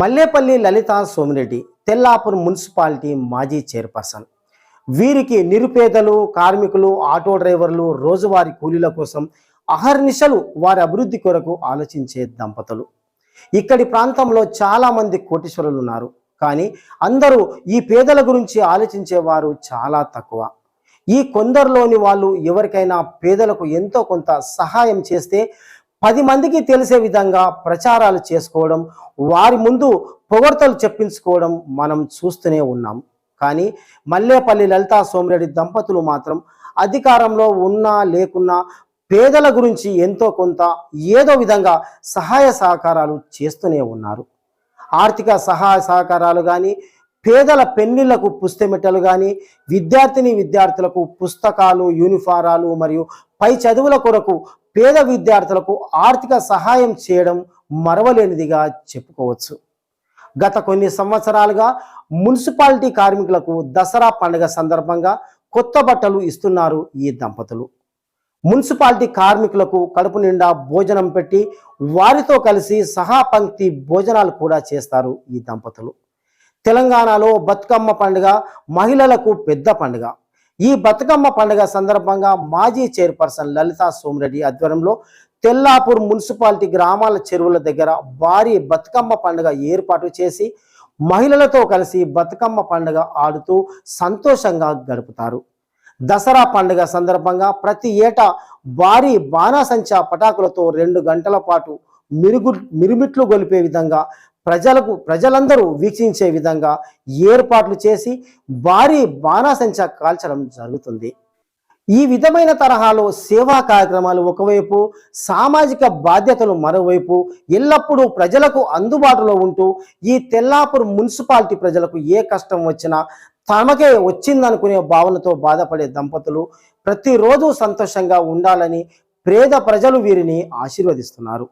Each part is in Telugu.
మల్లేపల్లి లలిత సోమిరెడ్డి తెల్లాపూర్ మున్సిపాలిటీ మాజీ చైర్పర్సన్. వీరికి నిరుపేదలు కార్మికులు ఆటో డ్రైవర్లు రోజువారీ కూలీల కోసం అహర్నిశలు వారి అభివృద్ధి కొరకు ఆలోచించే దంపతులు. ఇక్కడి ప్రాంతంలో చాలామంది కోటీశ్వరులు ఉన్నారు కానీ అందరూ ఈ పేదల గురించి ఆలోచించేవారు చాలా తక్కువ. ఈ కొందరిలోని వాళ్ళు ఎవరికైనా పేదలకు ఎంతో కొంత సహాయం చేస్తే పది మందికి తెలిసే విధంగా ప్రచారాలు చేసుకోవడం వారి ముందు పొగడ్తలు చెప్పించుకోవడం మనం చూస్తూనే ఉన్నాం. కానీ మల్లేపల్లి లలితా సోమిరెడ్డి దంపతులు మాత్రం అధికారంలో ఉన్నా లేకున్నా పేదల గురించి ఎంతో కొంత ఏదో విధంగా సహాయ సహకారాలు చేస్తూనే ఉన్నారు. ఆర్థిక సహాయ సహకారాలు కానీ పేదల పెన్నిళ్ళకు పుస్తమెట్టలు కానీ విద్యార్థిని విద్యార్థులకు పుస్తకాలు యూనిఫారాలు మరియు పై చదువుల కొరకు పేద విద్యార్థులకు ఆర్థిక సహాయం చేయడం మరవలేనిదిగా చెప్పుకోవచ్చు. గత కొన్ని సంవత్సరాలుగా మున్సిపాలిటీ కార్మికులకు దసరా పండుగ సందర్భంగా కొత్త బట్టలు ఇస్తున్నారు ఈ దంపతులు. మున్సిపాలిటీ కార్మికులకు కడుపు నిండా భోజనం పెట్టి వారితో కలిసి సహాపంక్తి భోజనాలు కూడా చేస్తారు ఈ దంపతులు. తెలంగాణలో బతుకమ్మ పండుగ మహిళలకు పెద్ద పండుగ. ఈ బతుకమ్మ పండుగ సందర్భంగా మాజీ చైర్పర్సన్ లలితా సోమిరెడ్డి ఆధ్వర్యంలో తెల్లాపూర్ మున్సిపాలిటీ గ్రామాల చెరువుల దగ్గర భారీ బతుకమ్మ పండుగ ఏర్పాటు చేసి మహిళలతో కలిసి బతుకమ్మ పండుగ ఆడుతూ సంతోషంగా గడుపుతారు. దసరా పండుగ సందర్భంగా ప్రతి ఏటా భారీ బాణాసంచా పటాకులతో రెండు గంటల పాటు మిరుగు మిరుమిట్లు గొలిపే విధంగా ప్రజలకు ప్రజలందరూ వీక్షించే విధంగా ఏర్పాట్లు చేసి భారీ బాణాసంచా కాల్చడం జరుగుతుంది. ఈ విధమైన తరహాలో సేవా కార్యక్రమాలు ఒకవైపు సామాజిక బాధ్యతలు మరోవైపు ఎల్లప్పుడూ ప్రజలకు అందుబాటులో ఉంటూ ఈ తెల్లాపూర్ మున్సిపాలిటీ ప్రజలకు ఏ కష్టం వచ్చినా తమకే వచ్చిందనుకునే భావనతో బాధపడే దంపతులు ప్రతిరోజు సంతోషంగా ఉండాలని పేద ప్రజలు వీరిని ఆశీర్వదిస్తున్నారు.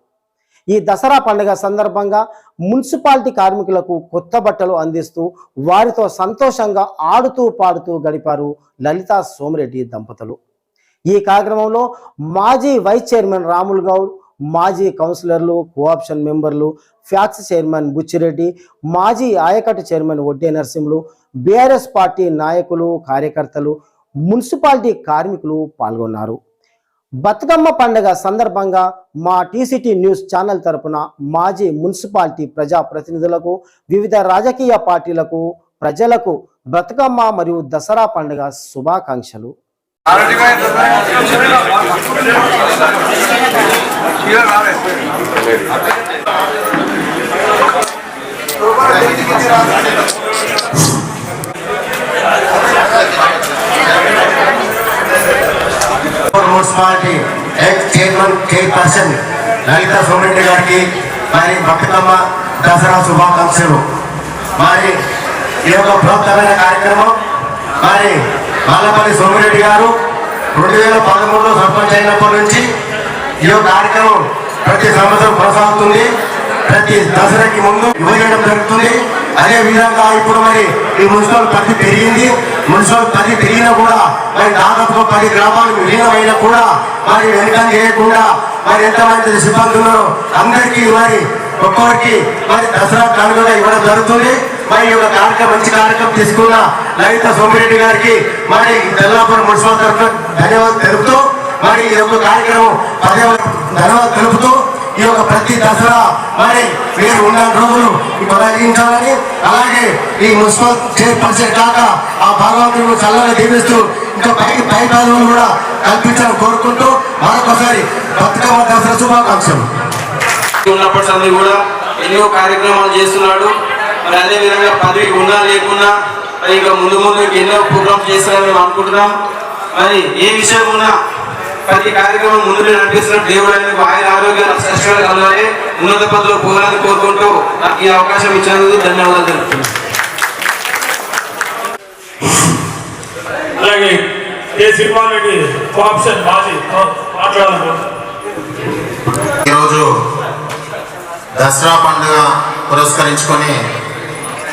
ఈ దసరా పండుగ సందర్భంగా మున్సిపాలిటీ కార్మికులకు కొత్త బట్టలు అందిస్తూ వారితో సంతోషంగా ఆడుతూ పాడుతూ గడిపారు లలితా సోమిరెడ్డి దంపతులు. ఈ కార్యక్రమంలో మాజీ వైస్ చైర్మన్ రాముల్ గౌడ్ మాజీ కౌన్సిలర్లు కోఆప్షన్ మెంబర్లు ఫ్యాక్స్ చైర్మన్ బుచ్చిరెడ్డి మాజీ ఆయకట్టు chairman Odde Narasimhulu BRS party నాయకులు కార్యకర్తలు మున్సిపాలిటీ కార్మికులు పాల్గొన్నారు. బతుకమ్మ పండుగ సందర్భంగా మా టీసీటీ న్యూస్ ఛానల్ తరపున మాజీ మున్సిపాలిటీ ప్రజా ప్రతినిధులకు వివిధ రాజకీయ పార్టీలకు ప్రజలకు బతుకమ్మ మరియు దసరా పండుగ శుభాకాంక్షలు. Municipality ex chairman chairperson Lalitha Somareddy గారికి మరి బతుకమ్మ దసరా శుభాకాంక్షలు. మరి ఈ యొక్క బృహత్తమైన కార్యక్రమం మరి మల్లపల్లి సోమిరెడ్డి గారు రెండు వేల పదమూడులో సర్పంచ్ అయినప్పటి నుంచి ఈ యొక్క కార్యక్రమం ప్రతి సంవత్సరం కొనసాగుతుంది ప్రతి దసరాకి ముందు ఇవ్వడం జరుగుతుంది. అదే విధంగా ఇప్పుడు మరి ఈ మున్సిపల్ పరిధి పెరిగింది. మున్సిపల్ పరిధి పెరిగినా కూడా మరి దాదాపుగా పది గ్రామాలు విలీనమైనా కూడా మరి వెనకం చేయకుండా మరి ఎంతమంది సిబ్బంది ఉన్నారో అందరికీ మరి ఒక్కొక్కరికి మరి దసరా కానుకగా ఇవ్వడం జరుగుతుంది. మరి ఈ యొక్క కార్యక్రమం మంచి కార్యక్రమం తీసుకున్న లలిత సోమిరెడ్డి గారికి మరి తెల్లాపురం మున్సిపల్ తరఫున ధన్యవాదాలు తెలుపుతూ మరి ఈ యొక్క కార్యక్రమం పదే ధన్యవాదాలు తెలుపుతూ ఈ యొక్క ప్రతి దసరా మరి మీరు ఉన్న రోజులు కొనసాగించాలని అలాగే ఈ మున్సిపల్ చైర్పర్సన్ కాక ఆ భగవంతుడు చల్లగా దీవిస్తూ ఇంకా పైకి పై పదవులు కూడా కల్పించాలని కోరుకుంటూ మరొకసారి బతుకమ్మ దసరా శుభాకాంక్షలు. ఉన్నప్పటి సంది కూడా ఎన్నో కార్యక్రమాలు చేస్తున్నాడు. మరి అదే విధంగా పదవి ఉన్నా లేకున్నా మరి ఇంకా ముందు ముందు ఎన్నో ప్రోగ్రామ్స్ చేస్తారని మేము అనుకుంటున్నాం. మరి ఏ విషయం ఉన్నా ప్రతి కార్యక్రమం ముందు నడిపిస్తున్న దేవుడు అనేది ఆయన కలగాలి ఉన్నత పదవిలో పోవాలని కోరుకుంటూ నాకు ఈ అవకాశం ఇచ్చినందుకు ధన్యవాదాలు తెలుపుతున్నాను. అలాగే ఏ శ్రీమారెడ్డి కోఆప్షన్ మాజీ. మాట్లాడాలనుకుంటున్నాను ఈరోజు దసరా పండుగ పురస్కరించుకొని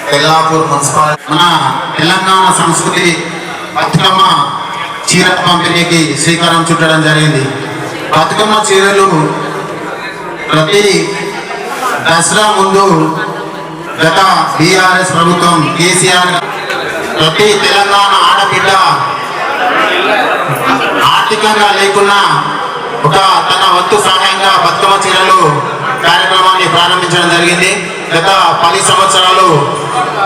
తెల్లాపూర్ మున్సిపాలిటీ మన తెలంగాణ సంస్కృతి బతుకమ్మ చీర పంపిణీకి శ్రీకారం చుట్టడం జరిగింది. బతుకమ్మ చీరలు ప్రతి దసరా ముందు గత బీఆర్ఎస్ ప్రభుత్వం కేసీఆర్ ప్రతి తెలంగాణ ఆడబిడ్డ ఆర్థికంగా లేకున్నా ఒక తన వంతు సహాయంగా బతుకమ్మ చీరలు కార్యక్రమాన్ని ప్రారంభించడం జరిగింది. గత పది సంవత్సరాలు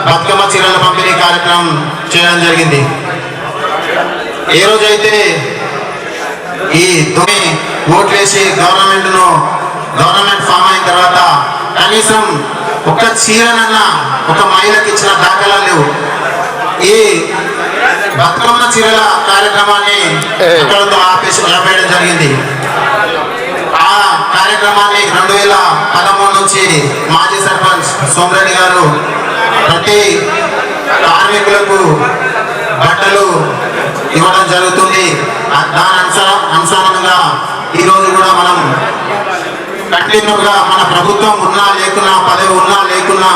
బతుకమ్మ చీరల పంపిణీ కార్యక్రమం చేయడం జరిగింది. ఏ రోజైతే ఈ ధోని ఓట్లేసి గవర్నమెంట్ను గవర్నమెంట్ ఫామ్ అయిన తర్వాత కనీసం ఒక చీరనన్నా ఒక మహిళకి ఇచ్చిన దాఖలా లేవు. ఈ బతుకమ్మ చీరల కార్యక్రమాన్ని అక్కడతో ఆపేసి ఆపేయడం జరిగింది. ఆ కార్యక్రమాన్ని రెండు వేల పదమూడు నుంచి మాజీ సర్పంచ్ సోమరెడ్డి గారు ప్రతి కార్మికులకు బట్టలు ఇవ్వడం జరుగుతుంది. దాని అనుసారం అనుసారంగా ఈరోజు కూడా మనం కంటిన్యూగా మన ప్రభుత్వం ఉన్నా లేకున్నా పదవి ఉన్నా లేకున్నా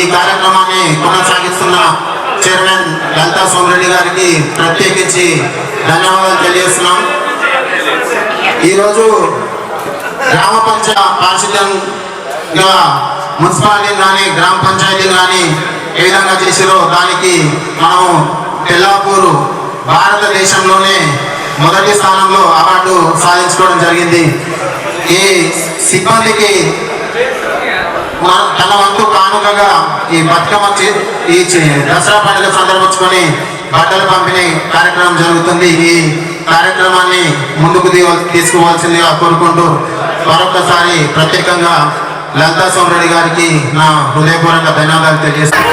ఈ కార్యక్రమాన్ని కొనసాగిస్తున్న చైర్మన్ లలితా సోమరెడ్డి గారికి ప్రత్యేకించి ధన్యవాదాలు తెలియజేస్తున్నాం. ఈరోజు గ్రామ పంచ పారిశుద్ధ్యంగా మున్సిపాలిటీ కానీ గ్రామ పంచాయతీ కానీ ఏ విధంగా చేసిరో దానికి మనము తెల్లాపూరు భారతదేశంలోనే మొదటి స్థానంలో అవార్డు సాధించుకోవడం జరిగింది. ఈ సిబ్బందికి తన వంతు కానుకగా ఈ బతుకమ్మ ఈ దసరా పండుగ సందర్భించుకొని బట్టలు పంపిణీ కార్యక్రమం జరుగుతుంది. ఈ కార్యక్రమాన్ని ముందుకు తీసుకోవాల్సిందిగా కోరుకుంటూ మరొకసారి ప్రత్యేకంగా లలితా సోమరెడ్డి గారికి నా హృదయపూర్వక ధన్యవాదాలు తెలియజేస్తాను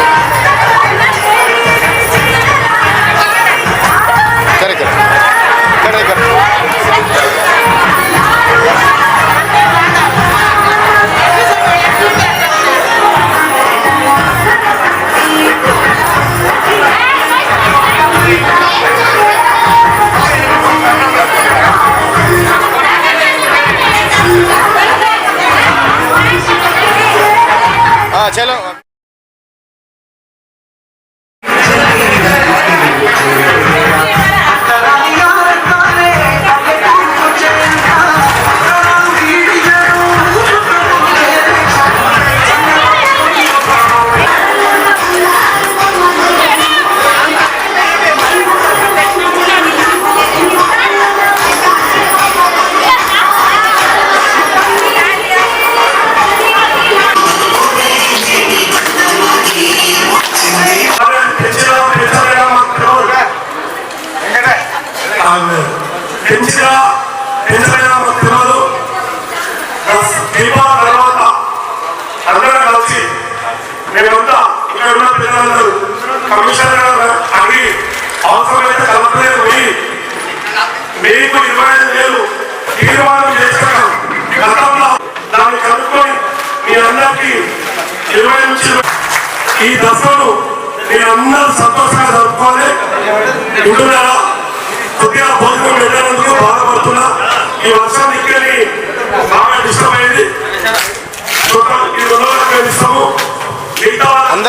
పెంచినా పెంచలేదా మాకు తెలియదు తర్వాత అందరం కలిసి మేమంతా ఇక్కడ ఉన్న పిల్లలందరూ కమిషనర్ గారు అడిగి అవసరమైతే పోయి మీకు ఇరవై ఐదు వేలు తీర్మానం చేస్తాం గతంలో దాన్ని కనుక్కొని మీ అందరికీ ఇరవై నుంచి ఈ దశను మీరందరూ సంతోషంగా జరుపుకోవాలి. ఉంటున్నారా?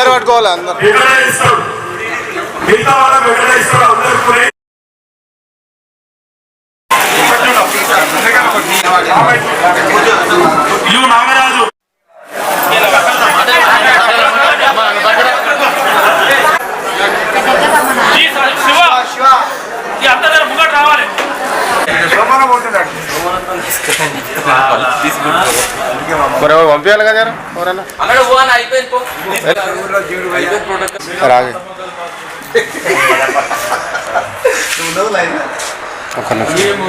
అందరు పట్టుకోవాలి అందరు. వెంటనే ఇస్తాం మరి ఎవరు పంపించాలి కదా ఎవరన్నా రాగి ఒక నిమిషం